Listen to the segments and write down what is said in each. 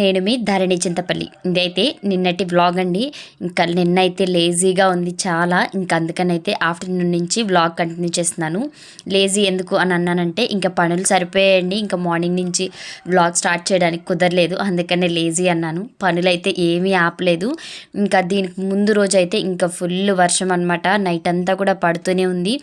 నేను మీ ధరణి చింతపల్లి. ఇదైతే నిన్నటి వ్లాగ్ అండి. ఇంకా నిన్నైతే లేజీగా ఉంది చాలా. ఇంకా అందుకనైతే ఆఫ్టర్నూన్ నుంచి వ్లాగ్ కంటిన్యూ చేస్తున్నాను. లేజీ ఎందుకు అని అన్నానంటే ఇంకా పనులు సరిపోయాయండి. ఇంకా మార్నింగ్ నుంచి వ్లాగ్ స్టార్ట్ చేయడానికి కుదరలేదు. అందుకనే లేజీ అన్నాను. పనులు అయితే ఏమీ ఆపలేదు. ఇంకా దీనికి ముందు రోజు అయితే ఇంకా ఫుల్ వర్షం అనమాట నైట్ అంతా కూడా పడుతూనే ఉంది.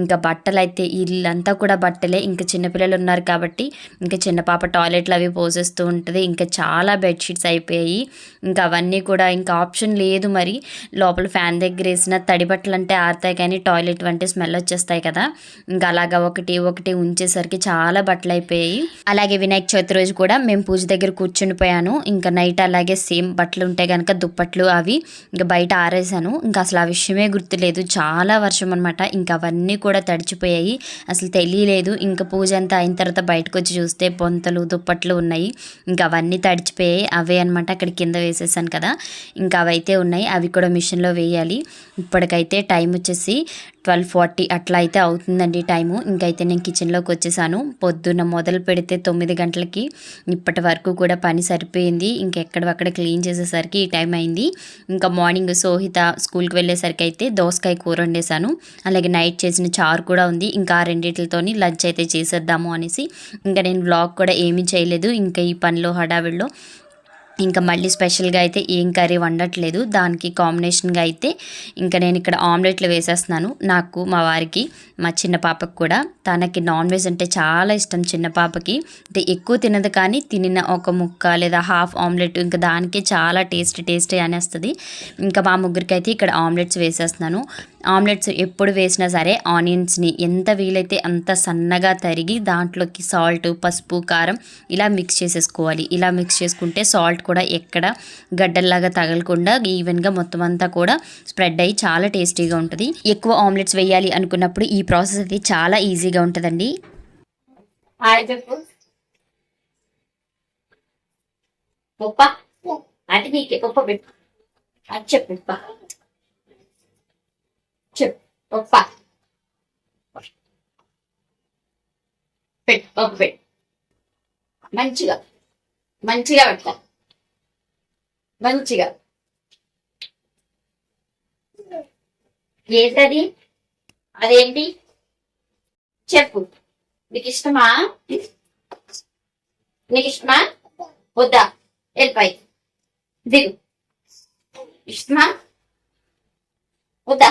ఇంకా బట్టలు అయితే ఇల్లంతా కూడా బట్టలే. ఇంకా చిన్నపిల్లలు ఉన్నారు కాబట్టి ఇంకా చిన్న పాప టాయిలెట్లు అవి పోసేస్తూ ఉంటుంది. ఇంకా చాలా చాలా బెడ్షీట్స్ అయిపోయాయి. ఇంకా అవన్నీ కూడా ఇంకా ఆప్షన్ లేదు మరి. లోపల ఫ్యాన్ దగ్గర వేసిన తడిబట్టలు అంటే ఆరుతాయి కానీ టాయిలెట్ వంటి స్మెల్ వచ్చేస్తాయి కదా. ఇంకా అలాగా ఒకటి ఒకటి ఉంచేసరికి చాలా బట్టలు అయిపోయాయి. అలాగే వినాయక చవితి రోజు కూడా మేము పూజ దగ్గర కూర్చుండిపోయాను. ఇంకా నైట్ అలాగే సేమ్ బట్టలు ఉంటాయి కనుక దుప్పట్లు అవి ఇంకా బయట ఆరేసాను ఇంకా అసలు ఆ విషయమే గుర్తులేదు. చాలా వర్షం అనమాట ఇంకా అవన్నీ కూడా తడిచిపోయాయి. అసలు తెలియలేదు. ఇంకా పూజ అంతా అయిన తర్వాత బయటకు వచ్చి చూస్తే పొంతలు దుప్పట్లు ఉన్నాయి. ఇంకా అవన్నీ మర్చిపోయాయి. అవే అనమాట అక్కడ కింద వేసేసాను కదా. ఇంకా అవైతే ఉన్నాయి. అవి కూడా మిషన్లో వేయాలి. ఇప్పటికైతే టైం వచ్చేసి ట్వెల్వ్ ఫార్టీ అట్లా అయితే అవుతుందండి టైము. ఇంకైతే నేను కిచెన్లోకి వచ్చేసాను. పొద్దున్న మొదలు పెడితే తొమ్మిది గంటలకి ఇప్పటి వరకు కూడా పని సరిపోయింది. ఇంకెక్కడక్కడ క్లీన్ చేసేసరికి ఈ టైం అయింది. ఇంకా మార్నింగ్ సోహిత స్కూల్కి వెళ్ళేసరికి అయితే దోసకాయ కూర వండేసాను అలాగే నైట్ చేసిన చారు కూడా ఉంది. ఇంకా ఆ రెండిట్లతోని లంచ్ అయితే చేసేద్దాము అనేసి. ఇంకా నేను వ్లాగ్ కూడా ఏమీ చేయలేదు. ఇంకా ఈ పనిలో హడావిడిలో ఇంకా మళ్ళీ స్పెషల్గా అయితే ఏం కర్రీ వండట్లేదు. దానికి కాంబినేషన్గా అయితే ఇంకా నేను ఇక్కడ ఆమ్లెట్లు వేసేస్తున్నాను. నాకు మా వారికి మా చిన్న పాపకు కూడా. తనకి నాన్ వెజ్ అంటే చాలా ఇష్టం చిన్న పాపకి. అంటే ఎక్కువ తినదు కానీ తినిన ఒక ముక్క లేదా హాఫ్ ఆమ్లెట్ ఇంకా దానికే చాలా టేస్ట్ టేస్టీ అనేస్తుంది. ఇంకా మా ముగ్గురికి అయితే ఇక్కడ ఆమ్లెట్స్ వేసేస్తున్నాను. ఆమ్లెట్స్ ఎప్పుడు వేసినా సరే ఆనియన్స్ని ఎంత వీలైతే అంత సన్నగా తరిగి దాంట్లోకి సాల్ట్ పసుపు కారం ఇలా మిక్స్ చేసేసుకోవాలి. ఇలా మిక్స్ చేసుకుంటే సాల్ట్ కూడా ఎక్కడ గడ్డల్లాగా తగలకుండా ఈవెన్గా మొత్తం అంతా కూడా స్ప్రెడ్ అయ్యి చాలా టేస్టీగా ఉంటుంది. ఎక్కువ ఆమ్లెట్స్ వేయాలి అనుకున్నప్పుడు ఈ ప్రాసెస్ అయితే చాలా ఈజీగా ఉంటుందండి. పప్ప? నీకే పప్ప పెట్టు. అది చెప్పు పప్ప పెట్టు పప్పు పెట్టు మంచిగా మంచిగా పెట్టా. మంచిగా. ఏంటది? అదేంటి? చెప్పు. నీకు ఇష్టమా నీకు ఇష్టమా వద్దా. వెళ్ళిపోయి దిగు. ఇష్టమా? వద్దా.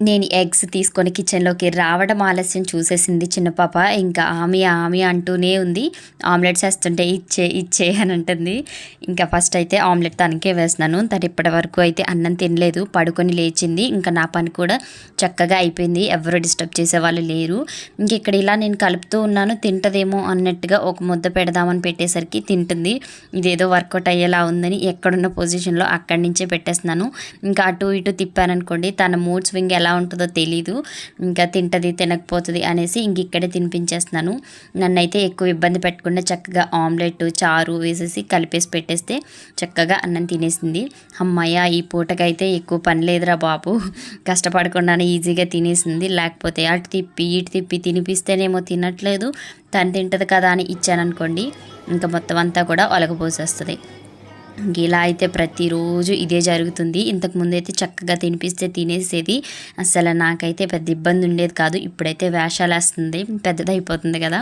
నేను ఎగ్స్ తీసుకొని కిచెన్లోకి రావడం ఆలస్యం చూసేసింది చిన్న పాప. ఇంకా ఆమె ఆమె అంటూనే ఉంది. ఆమ్లెట్స్ వేస్తుంటే ఇచ్చే ఇచ్చే అని అంటుంది. ఇంకా ఫస్ట్ అయితే ఆమ్లెట్ తనకే వేస్తున్నాను. తను ఇప్పటి వరకు అయితే అన్నం తినలేదు. పడుకొని లేచింది. ఇంకా నా పని కూడా చక్కగా అయిపోయింది. ఎవరు డిస్టర్బ్ చేసేవాళ్ళు లేరు. ఇంక ఇక్కడ ఇలా నేను కలుపుతూ ఉన్నాను. తింటదేమో అన్నట్టుగా ఒక ముద్ద పెడదామని పెట్టేసరికి తింటుంది. ఇదేదో వర్కౌట్ అయ్యేలా ఉందని ఎక్కడున్న పొజిషన్లో అక్కడి నుంచే పెట్టేస్తున్నాను. ఇంకా అటు ఇటు తిప్పాననుకోండి తన మూడ్ స్వింగ్ ఎలా ఎలా ఉంటుందో తెలీదు. ఇంకా తింటది తినకపోతుంది అనేసి ఇంక ఇక్కడే తినిపించేస్తున్నాను. నన్నైతే ఎక్కువ ఇబ్బంది పెట్టకుండా చక్కగా ఆమ్లెట్ చారు వేసేసి కలిపేసి పెట్టేస్తే చక్కగా అన్నం తినేసింది. అమ్మయ్య ఈ పూటకైతే ఎక్కువ పని లేదురా బాబు. కష్టపడకుండానే ఈజీగా తినేసింది. లేకపోతే అటు తిప్పి ఇటు తిప్పి తినిపిస్తేనేమో తినట్లేదు. తను తింటది కదా అని ఇచ్చాననుకోండి ఇంకా మొత్తం అంతా కూడా ఒలగపోసేస్తుంది ఇలా అయితే ప్రతిరోజు ఇదే జరుగుతుంది. ఇంతకు ముందు అయితే చక్కగా తినిపిస్తే తినేసేది. అసలు నాకైతే పెద్ద ఇబ్బంది ఉండేది కాదు. ఇప్పుడైతే వేషాలు వేస్తుంది పెద్దదైపోతుంది కదా.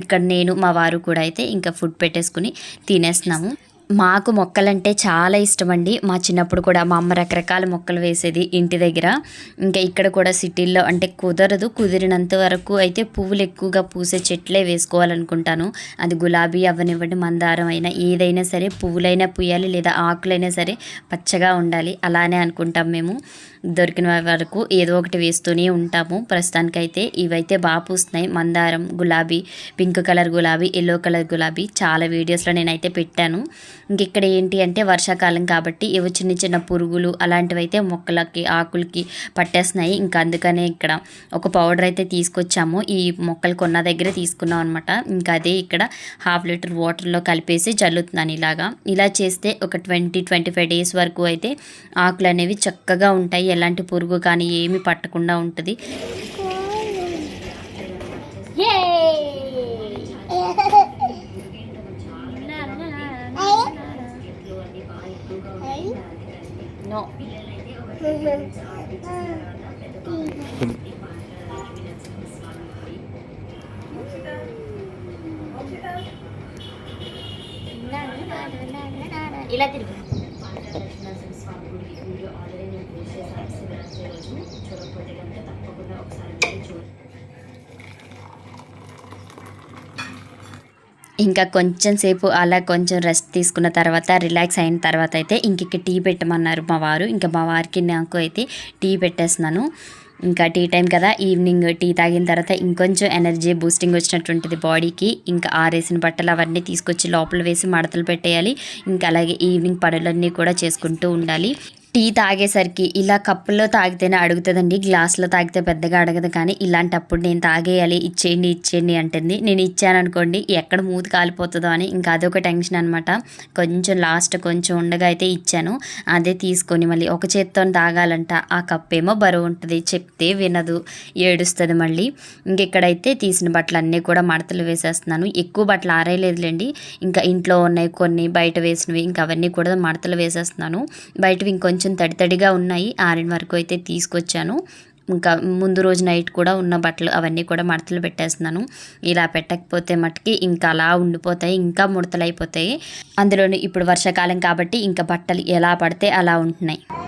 ఇక్కడ నేను మా వారు కూడా అయితే ఇంకా ఫుడ్ పెట్టేసుకుని తినేస్తున్నాము. మాకు మొక్కలంటే చాలా ఇష్టం అండి మా చిన్నప్పుడు కూడా మా అమ్మ రకరకాల మొక్కలు వేసేది ఇంటి దగ్గర. ఇంకా ఇక్కడ కూడా సిటీల్లో అంటే కుదరదు. కుదిరినంత వరకు అయితే పువ్వులు ఎక్కువగా పూసే చెట్లే వేసుకోవాలనుకుంటాను. అది గులాబీ అవ్వనివ్వండి మందారం అయినా ఏదైనా సరే పువ్వులైనా పూయాలి లేదా ఆకులైనా సరే పచ్చగా ఉండాలి. అలానే అనుకుంటాం మేము. దొరికిన వరకు ఏదో ఒకటి వేస్తూనే ఉంటాము. ప్రస్తుతానికైతే ఇవైతే బాగా పూస్తున్నాయి. మందారం గులాబీ పింక్ కలర్ గులాబీ ఎల్లో కలర్ గులాబీ చాలా వీడియోస్లో నేనైతే పెట్టాను. ఇంక ఇక్కడ ఏంటి అంటే వర్షాకాలం కాబట్టి ఇవి చిన్న చిన్న పురుగులు అలాంటివైతే మొక్కలకి ఆకులకి పట్టేస్తున్నాయి. ఇంకా అందుకనే ఇక్కడ ఒక పౌడర్ అయితే తీసుకొచ్చాము. ఈ మొక్కలు కొన్న దగ్గరే తీసుకున్నాం అనమాట ఇంకా అదే ఇక్కడ హాఫ్ లీటర్ వాటర్లో కలిపేసి చల్లుతున్నాను ఇలాగా. ఇలా చేస్తే ఒక ట్వంటీ ట్వంటీ ఫైవ్ డేస్ వరకు అయితే ఆకులు అనేవి చక్కగా ఉంటాయి. ఎలాంటి పురుగు కానీ ఏమి పట్టకుండా ఉంటుంది. ఇలా తిరుగు. Yay! నో ఇలా తిరుగు ఇంకా కొంచెం సేపు అలా కొంచెం రెస్ట్ తీసుకున్న తర్వాత రిలాక్స్ అయిన తర్వాత అయితే ఇంక టీ పెట్టమన్నారు మా వారు. ఇంకా మా వారికి నాకు అయితే టీ పెట్టేస్తున్నాను. ఇంకా టీ టైం కదా ఈవినింగ్ టీ తాగిన తర్వాత ఇంకొంచెం ఎనర్జీ బూస్టింగ్ వచ్చినట్టుంటుంది బాడీకి ఇంకా ఆరేసిన బట్టలు అవన్నీ తీసుకొచ్చి లోపల వేసి మడతలు పెట్టేయాలి. ఇంకా అలాగే ఈవినింగ్ పనులన్నీ కూడా చేసుకుంటూ ఉండాలి. టీ తాగేసరికి ఇలా కప్పుల్లో తాగితేనే అడుగుతుందండి గ్లాస్లో తాగితే పెద్దగా అడగదు. కానీ ఇలాంటప్పుడు నేను తాగేయాలి ఇచ్చేయండి ఇచ్చేయండి అంటుంది. నేను ఇచ్చాను అనుకోండి ఎక్కడ మూతి కాలిపోతుందో అని ఇంకా అదొక టెన్షన్ అనమాట కొంచెం లాస్ట్ కొంచెం ఉండగా అయితే ఇచ్చాను. అదే తీసుకొని మళ్ళీ ఒక చేత్తో తాగాలంట. ఆ కప్ ఏమో బరువు ఉంటుంది చెప్తే వినదు ఏడుస్తుంది మళ్ళీ. ఇంకెక్కడైతే తీసిన బట్టలు అన్నీ కూడా మడతలు వేసేస్తున్నాను. ఎక్కువ బట్టలు ఆరేయలేదులేండి. ఇంకా ఇంట్లో ఉన్నాయి కొన్ని బయట వేసినవి ఇంకా అవన్నీ కూడా మడతలు వేసేస్తున్నాను. బయటవి ఇంకొంచెం తడి తడిగా ఉన్నాయి. ఆరిన వరకు అయితే తీసుకొచ్చాను. ఇంకా ముందు రోజు నైట్ కూడా ఉన్న బట్టలు అవన్నీ కూడా మడతలు పెట్టేస్తున్నాను. ఇలా పెట్టకపోతే మట్టుకి ఇంకా అలా ఉండిపోతాయి ఇంకా ముడతలు అయిపోతాయి ఇప్పుడు వర్షాకాలం కాబట్టి ఇంకా బట్టలు ఎలా పడితే అలా ఉంటున్నాయి.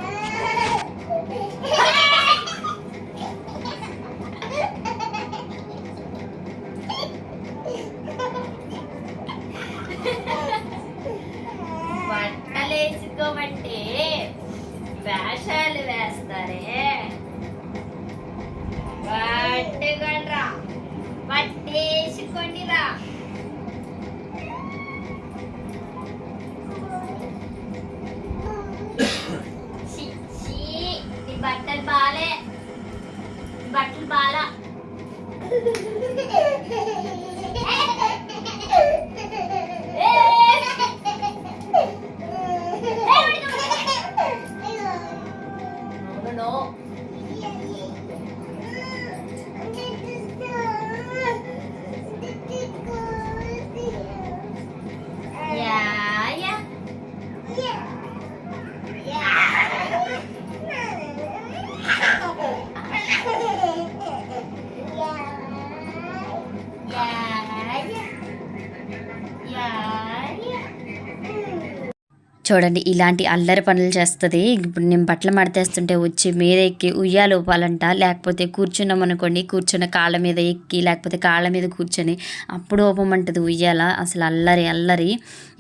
చూడండి ఇలాంటి అల్లరి పనులు చేస్తుంది. ఇప్పుడు నేను బట్టలు మడతేస్తుంటే వచ్చి మీద ఎక్కి ఉయ్యాలు ఊపాలంట. లేకపోతే కూర్చున్నాం అనుకోండి కూర్చున్న కాళ్ళ మీద ఎక్కి లేకపోతే కాళ్ళ మీద కూర్చొని అప్పుడు ఊపమంటుంది ఉయ్యాల. అసలు అల్లరి అల్లరి.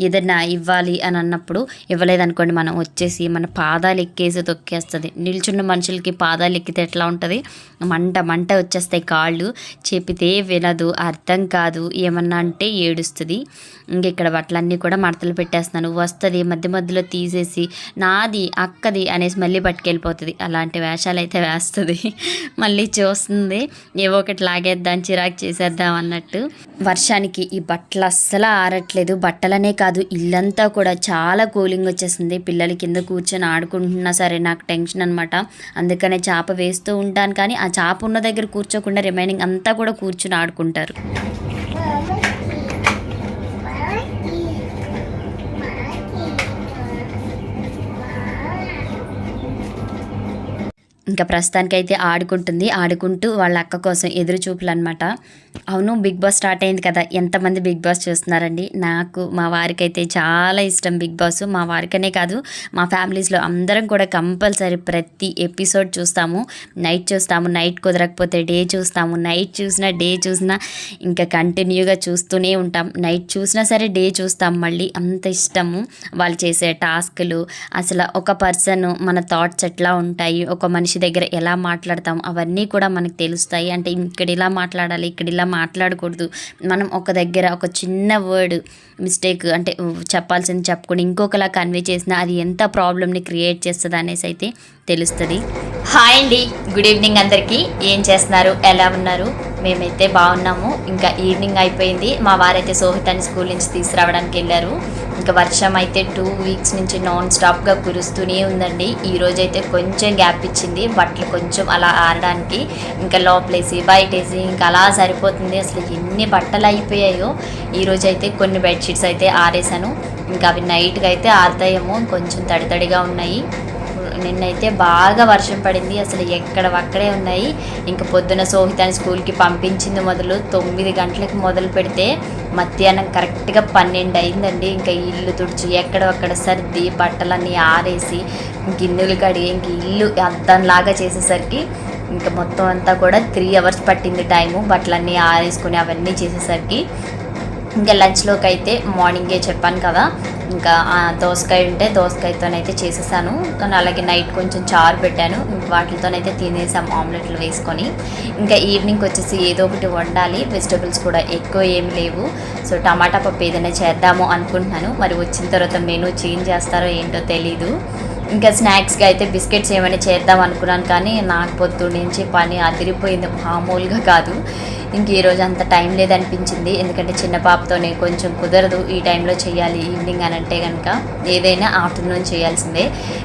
ఏదన్నా ఇవ్వాలి అని అన్నప్పుడు ఇవ్వలేదనుకోండి మనం వచ్చేసి మన పాదాలు ఎక్కేసి తొక్కేస్తుంది. నిల్చున్న మనుషులకి పాదాలు ఎక్కితే ఎట్లా ఉంటుంది? మంట మంట వచ్చేస్తాయి కాళ్ళు. చెప్పితే వినదు అర్థం కాదు. ఏమన్నా అంటే ఏడుస్తుంది. ఇంక ఇక్కడ బట్టలన్నీ కూడా మడతలు పెట్టేస్తున్నాను. వస్తుంది మధ్య మధ్యలో తీసేసి నాది అక్కది అనేసి మళ్ళీ పట్టుకెళ్ళిపోతుంది. అలాంటి వేషాలు అయితే వేస్తుంది. మళ్ళీ చూస్తుంది ఏవో ఒకటి లాగేద్దాం చిరాకు చేసేద్దాం అన్నట్టు. వర్షానికి ఈ బట్టలు అస్సలు ఆరట్లేదు. బట్టలనే కాదు ఇల్లంతా కూడా చాలా కూలింగ్ వచ్చేసింది. పిల్లలు కింద కూర్చొని ఆడుకుంటున్నా సరే నాకు టెన్షన్ అనమాట అందుకనే చాప వేస్తూ ఉంటాను. కానీ ఆ చాప ఉన్న దగ్గర కూర్చోకుండా రిమైనింగ్ అంతా కూడా కూర్చుని ఆడుకుంటారు. ఇంకా ప్రస్తుతానికైతే ఆడుకుంటుంది. ఆడుకుంటూ వాళ్ళ అక్క కోసం ఎదురు చూపులు అనమాట అవును బిగ్ బాస్ స్టార్ట్ అయింది కదా. ఎంతమంది బిగ్ బాస్ చూస్తున్నారండి? నాకు మా వారికైతే చాలా ఇష్టం బిగ్ బాస్. మా వారికనే కాదు మా ఫ్యామిలీస్లో అందరం కూడా కంపల్సరీ ప్రతి ఎపిసోడ్ చూస్తాము. నైట్ చూస్తాము. నైట్ కుదరకపోతే డే చూస్తాము. నైట్ చూసినా డే చూసినా ఇంకా కంటిన్యూగా చూస్తూనే ఉంటాం. నైట్ చూసినా సరే డే చూస్తాం మళ్ళీ. అంత ఇష్టము వాళ్ళు చేసే టాస్క్లు. అసలు ఒక పర్సన్ మన థాట్స్ ఎట్లా ఉంటాయి? ఒక మనిషి దగ్గర ఎలా మాట్లాడతాం అవన్నీ కూడా మనకు తెలుస్తాయి. అంటే ఇక్కడ ఇలా మాట్లాడాలి ఇక్కడ ఇలా మాట్లాడకూడదు. మనం ఒక దగ్గర ఒక చిన్న వర్డ్ మిస్టేక్ అంటే చెప్పాల్సింది చెప్పుకొని ఇంకొకలా కన్వే చేసినా అది ఎంత ప్రాబ్లమ్ని క్రియేట్ చేస్తుంది అనేసి అయితే తెలుస్తుంది. హాయ్ అండి గుడ్ ఈవినింగ్ అందరికీ. ఏం చేస్తున్నారు? ఎలా ఉన్నారు? మేమైతే బాగున్నాము. ఇంకా ఈవినింగ్ అయిపోయింది. మా వారైతే సోహితాన్ని స్కూల్ నుంచి తీసుకురావడానికి వెళ్ళారు. ఇంకా వర్షం అయితే టూ వీక్స్ నుంచి నాన్ స్టాప్గా కురుస్తూనే ఉందండి. ఈ అయితే కొంచెం గ్యాప్ ఇచ్చింది. బట్టలు కొంచెం అలా ఆరడానికి ఇంకా లోపలేసి బయటేసి ఇంకా అలా సరిపోతుంది. అసలు ఎన్ని బట్టలు అయిపోయాయో. ఈ అయితే కొన్ని బెడ్షీట్స్ అయితే ఆరేసాను ఇంకా అవి నైట్గా అయితే ఆరుతాయేమో. కొంచెం తడి తడిగా ఉన్నాయి. నిన్నైతే బాగా వర్షం పడింది. అసలు ఎక్కడ అక్కడే ఉన్నాయి. ఇంకా పొద్దున సోహితాన్ని స్కూల్కి పంపించింది మొదలు. తొమ్మిది గంటలకు మొదలు పెడితే మధ్యాహ్నం కరెక్ట్గా పన్నెండు అయిందండి. ఇంకా ఇల్లు తుడిచి ఎక్కడొక్కడ సర్ది బట్టలన్నీ ఆరేసి గిన్నెలు కడిగి ఇంక ఇల్లు అద్దంలాగా చేసేసరికి ఇంకా మొత్తం అంతా కూడా త్రీ అవర్స్ పట్టింది టైము. బట్టలన్నీ ఆరేసుకొని అవన్నీ చేసేసరికి ఇంకా లంచ్లోకి అయితే మార్నింగే చెప్పాను కదా. ఇంకా దోసకాయ ఉంటే దోసకాయతోనైతే చేసేసాను. కానీ అలాగే నైట్ కొంచెం చారు పెట్టాను. వాటితోనైతే తినేసాం ఆమ్లెట్లు వేసుకొని. ఇంకా ఈవినింగ్ వచ్చేసి ఏదో ఒకటి వండాలి. వెజిటబుల్స్ కూడా ఎక్కువ ఏమి లేవు. సో టమాటా పప్పు ఏదైనా చేద్దాము అనుకుంటున్నాను. మరి వచ్చిన తర్వాత మెనూ చేంజ్ చేస్తారో ఏంటో తెలీదు. ఇంకా స్నాక్స్గా అయితే బిస్కెట్స్ ఏమైనా చేద్దాం అనుకున్నాను కానీ నాకు పొద్దు నుంచి పని అదిరిపోయింది. మామూలుగా కాదు. ఇంక ఈరోజు అంత టైం లేదనిపించింది. ఎందుకంటే చిన్న పాపతోనే కొంచెం కుదరదు ఈ టైంలో చేయాలి ఈవినింగ్ అని అంటే కనుక ఏదైనా ఆఫ్టర్నూన్ చేయాల్సిందే.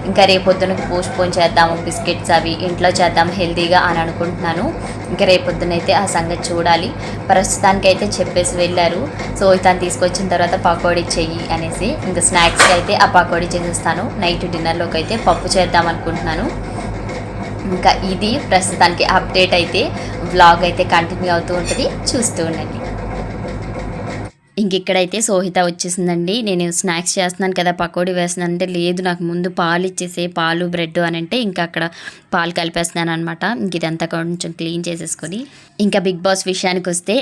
ఇంకా రేపొద్దున పోస్ట్ పోన్ చేద్దాము బిస్కెట్స్ అవి ఇంట్లో చేద్దాం హెల్తీగా అని అనుకుంటున్నాను. ఇంకా రేపొద్దునైతే ఆ సంగతి చూడాలి. ప్రస్తుతానికి అయితే చెప్పేసి వెళ్ళారు. సో తను తీసుకొచ్చిన తర్వాత పకోడీ చెయ్యి అనేసి ఇంకా స్నాక్స్కి అయితే ఆ పకోడీ చేసేస్తాను. నైట్ డిన్నర్లోకి అయితే పప్పు చేద్దాం అనుకుంటున్నాను. ఇంకా ఇది ప్రస్తుతానికి అప్డేట్ అయితే బ్లాగ్ అయితే కంటిన్యూ అవుతూ ఉంటుంది. చూస్తూ ఉండండి. ఇంకెక్కడైతే సోహిత వచ్చేసిందండి. నేను స్నాక్స్ చేస్తున్నాను కదా పకోడీ వేస్తున్నాను అంటే లేదు నాకు ముందు పాలు ఇచ్చేసే పాలు బ్రెడ్ అని అంటే ఇంకా అక్కడ పాలు కలిపేస్తున్నాను అనమాట ఇంక ఇదంతా కొంచెం క్లీన్ చేసేసుకొని. ఇంకా బిగ్ బాస్ విషయానికి వస్తే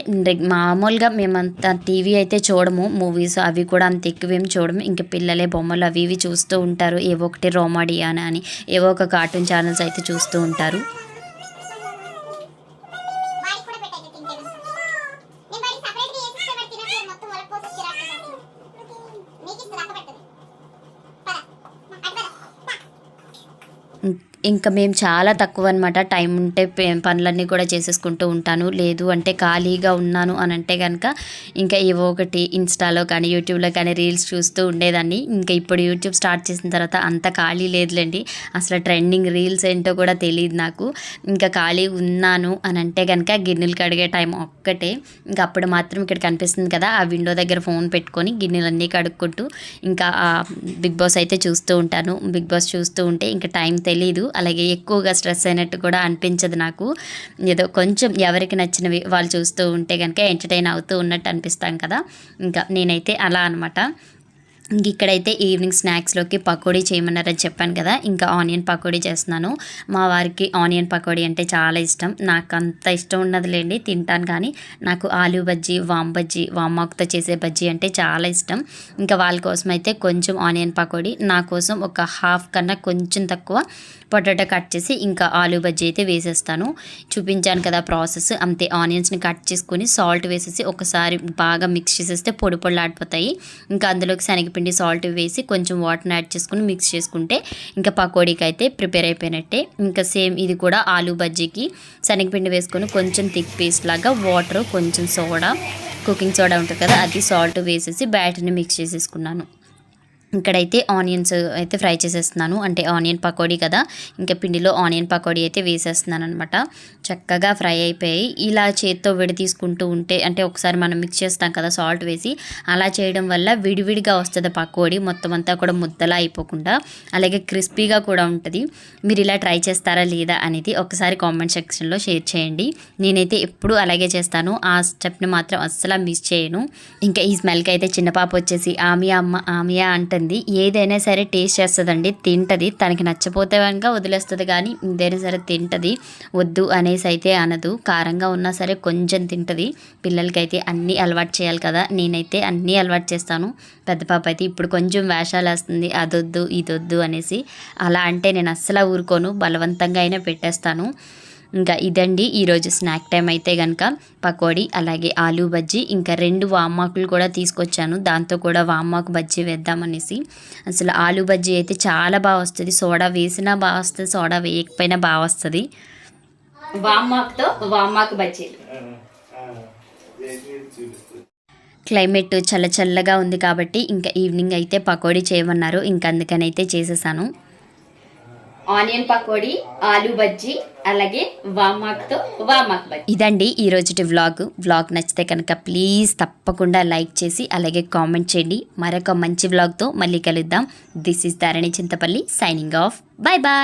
మామూలుగా మేమంతా టీవీ అయితే చూడము మూవీస్ అవి కూడా అంత ఎక్కువేం చూడము. ఇంకా పిల్లలే బొమ్మలు అవి ఇవి చూస్తూ ఉంటారు. ఏవో ఒకటి రోమాడియానా అని ఏవో ఒక కార్టూన్ ఛానల్స్ అయితే చూస్తూ ఉంటారు వాడికి కూడా పెట్టాలి తింటాను నేను వాడికి సపరేట్గా వేసిస్తే వాడు తినట్లేదు మొత్తం వరకు పోసి చిరాకు చేసేస్తుంది. నీకు ఇస్తుంది అక్క పెడుతుంది పద అటు పద ఇం- ఇంకా మేము చాలా తక్కువ అనమాట టైం ఉంటే పే- పనులన్నీ కూడా చేసేసుకుంటూ ఉంటాను. లేదు అంటే ఖాళీగా ఉన్నాను అని అంటే కనుక ఇంకా ఏవో ఒకటి ఇన్స్టాలో కానీ యూట్యూబ్లో కానీ రీల్స్ చూస్తూ ఉండేదాన్ని. ఇంకా ఇప్పుడు యూట్యూబ్ స్టార్ట్ చేసిన తర్వాత అంత ఖాళీ లేదులేండి. అసలు ట్రెండింగ్ రీల్స్ ఏంటో కూడా తెలియదు నాకు. ఇంకా ఖాళీ ఉన్నాను అని అంటే కనుక గిన్నెలు కడిగే టైం ఒక్కటే. ఇంకా అప్పుడు మాత్రం ఇక్కడ కనిపిస్తుంది కదా ఆ విండో దగ్గర ఫోన్ పెట్టుకొని గిన్నెలన్నీ కడుక్కుంటూ ఇంకా బిగ్ బాస్ అయితే చూస్తూ ఉంటాను. బిగ్ బాస్ చూస్తూ ఉంటే ఇంకా టైం తెలీదు. అలాగే ఎక్కువగా స్ట్రెస్ అయినట్టు కూడా అనిపించదు నాకు. ఏదో కొంచెం ఎవరికి నచ్చినవి వాళ్ళు చూస్తూ ఉంటే కనుక ఎంటర్టైన్ అవుతూ ఉన్నట్టు అనిపిస్తాం కదా. ఇంకా నేనైతే అలా అనమాట ఇంక ఇక్కడైతే ఈవినింగ్ స్నాక్స్లోకి పకోడీ చేయమన్నారని చెప్పాను కదా. ఇంకా ఆనియన్ పకోడీ చేస్తున్నాను. మా వారికి ఆనియన్ పకోడీ అంటే చాలా ఇష్టం. నాకు అంత ఇష్టం ఉన్నదిలేండి తింటాను కానీ నాకు ఆలు బజ్జీ వామ్ బజ్జీ వామాకుతో చేసే బజ్జీ అంటే చాలా ఇష్టం. ఇంకా వాళ్ళ కోసం అయితే కొంచెం ఆనియన్ పకోడీ. నా కోసం ఒక హాఫ్ కన్నా కొంచెం తక్కువ పొటాటో కట్ చేసి ఇంకా ఆలు బజ్జీ అయితే వేసేస్తాను. చూపించాను కదా ప్రాసెస్. అంతే ఆనియన్స్ని కట్ చేసుకొని సాల్ట్ వేసేసి ఒకసారి బాగా మిక్స్ చేసేస్తే పొడి పొడిలాడిపోతాయి ఇంకా అందులోకి శనగపిండి సాల్ట్ వేసి కొంచెం వాటర్ని యాడ్ చేసుకుని మిక్స్ చేసుకుంటే ఇంకా పకోడీకి అయితే ప్రిపేర్ అయిపోయినట్టే. ఇంకా సేమ్ ఇది కూడా ఆలు బజ్జీకి. శనగపిండి వేసుకొని కొంచెం థిక్ పేస్ట్ లాగా వాటర్ కొంచెం సోడా కుకింగ్ సోడా ఉంటుంది కదా అది సాల్ట్ వేసేసి బ్యాటర్ని మిక్స్ చేసేసుకున్నాను. ఇక్కడైతే ఆనియన్స్ అయితే ఫ్రై చేసేస్తున్నాను. అంటే ఆనియన్ పకోడీ కదా. ఇంకా పిండిలో ఆనియన్ పకోడీ అయితే వేసేస్తున్నాను అనమాట చక్కగా ఫ్రై అయిపోయి ఇలా చేత్తో విడి తీసుకుంటూ ఉంటే అంటే ఒకసారి మనం మిక్స్ చేస్తాం కదా సాల్ట్ వేసి అలా చేయడం వల్ల విడివిడిగా వస్తుంది పకోడీ. మొత్తం అంతా కూడా ముద్దలా అయిపోకుండా అలాగే క్రిస్పీగా కూడా ఉంటుంది. మీరు ఇలా ట్రై చేస్తారా లేదా అనేది ఒకసారి కామెంట్ సెక్షన్లో షేర్ చేయండి. నేనైతే ఎప్పుడూ అలాగే చేస్తాను. ఆ స్టెప్ని మాత్రం అస్సలు మిస్ చేయను. ఇంకా ఈ స్మెల్కి అయితే చిన్న పాప వచ్చేసి ఆమియా అమ్మ ఆమియా అంటే ఉంటుంది ఏదైనా సరే టేస్ట్ చేస్తుందండి. తింటది. తనకి నచ్చపోతే కనుక వదిలేస్తుంది కానీ ఏదైనా సరే తింటది. వద్దు అనేసి అయితే అనదు. కారంగా ఉన్నా సరే కొంచెం తింటది. పిల్లలకైతే అన్నీ అలవాటు చేయాలి కదా. నేనైతే అన్నీ అలవాటు చేస్తాను. పెద్ద పాప అయితే ఇప్పుడు కొంచెం వేషాలు వేస్తుంది. అదొద్దు ఇదొద్దు అనేసి. అలా అంటే నేను అస్సలు ఊరుకోను. బలవంతంగా అయినా పెట్టేస్తాను. ఇంకా ఇదండి ఈరోజు స్నాక్ టైం అయితే కనుక పకోడీ అలాగే ఆలూ బజ్జీ ఇంకా రెండు వామాకులు కూడా తీసుకొచ్చాను. దాంతో కూడా వామాకు బజ్జీ వేద్దామనేసి. అసలు ఆలూ బజ్జీ అయితే చాలా బాగా వస్తుంది. సోడా వేసినా బాగా వస్తుంది సోడా వేయకపోయినా బాగా వస్తుంది. వామ్మాకుతో వామ్మాకు బజ్జీలు క్లైమేట్ చల్ల చల్లగా ఉంది కాబట్టి ఇంకా ఈవినింగ్ అయితే పకోడీ చేయమన్నారు. ఇంకా అందుకని అయితే చేసేసాను. ఆనియన్ పకోడీ ఆలు బజ్జీ అలాగే వామాక్తో వామాక్ బజ్జీ. ఇదండి ఈ రోజుటి వ్లాగ్. వ్లాగ్ నచ్చితే కనుక ప్లీజ్ తప్పకుండా లైక్ చేసి అలాగే కామెంట్ చేయండి. మరొక మంచి వ్లాగ్తో మళ్ళీ కలుద్దాం. This is Dharani Chintapalli signing off. Bye bye.